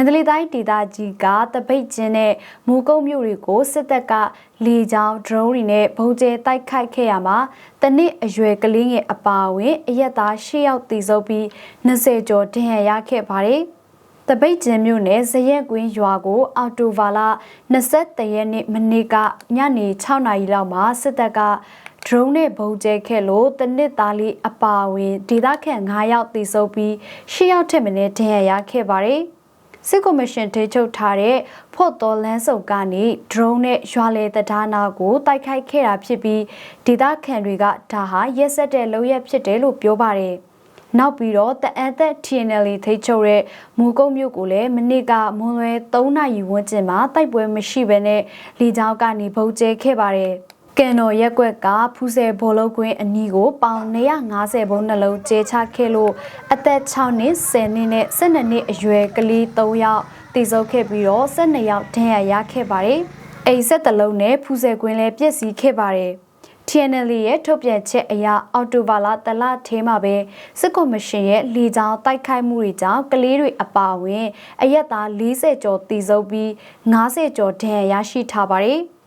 န္တလေးတိုင်းဒေသကြီးကတပိတ်ကျင်းနဲ့မူကုတ်မြို့တွေကိုစစ်တပ်ကလေကြောင်း drone တွေနဲ့ပုံကျဲတိုက်ခိုက်ခဲ့ရမှာတနစ်အရွယ်ကလေးငယ်အပါအဝင်အရက်သား၈ယောက်သေဆုံးပြီး20ကျော်ဒဏ်ရာရခဲ့ပါတယ်။တပိတ်ကျင်းမြို့နယ်ဇရက်ကွင်းရွာကို အော်တိုဗာလာ23ရက်နေ့မနေ့ကညနေ6နာရီလောက်မှာစစ်တပ်က drone နဲ့ပုံကျဲခဲ့လို့တနစ်သားလေးအပါအဝင်ဒေသခံ9ယောက်သေဆုံးပြီး10ယောက်ထက်မနည်းဒဏ်ရာရခဲ့ပါတယ်။ စစ်ကော်မရှင်ထိချုပ်ထားတဲ့ဖော့တော်လန်းစုံကနေ drone နဲ့ရွာလေတဒါနာကိုတိုက်ခိုက်ခဲ့တာဖြစ်ပြီးဒေသခံတွေကဒါဟာရက်ဆက်တဲ့လုပ်ရက်ဖြစ်တယ်လို့ပြောပါတယ်။နောက်ပြီးတော့တအန်သက် TNL ထိချုပ်တဲ့မူကုတ်မြို့ကိုလည်းမနေ့ကမွန်လွဲ3နာရီဝန်းကျင်မှာတိုက်ပွဲမရှိဘဲနဲ့လီချောင်းကနေဗုံးကျဲခဲ့ပါတယ်။ ကန်တော်ရက်ကွက်ကဖူးဆယ်ဘောလုံးကွင်းအနီးကိုပေါင်250ဘုံနှလုံးကျဲချခဲ့လို့အသက်6နှစ်10နှစ်နဲ့12နှစ်အရွယ်ကလေး3ယောက်တည်ဆုံခဲ့ပြီးတော့12ယောက်ဒဏ်ရာရခဲ့ပါတယ်။အိမ်ဆက်တလုံးနဲ့ဖူးဆယ်ကွင်းလည်းပြည့်စည်ခဲ့ပါတယ်။ TNL ရဲ့ထုတ်ပြန်ချက်အရအော်တိုဘာလာတလထဲမှာပဲစစ်ကော်မရှင်ရဲ့လေကြောင်းတိုက်ခိုက်မှုတွေကြောင့်ကလေးတွေအပါအဝင် အရက်သား40ကျော်တည်ဆုံပြီး90ကျော်ဒဏ်ရာရရှိထားပါတယ်။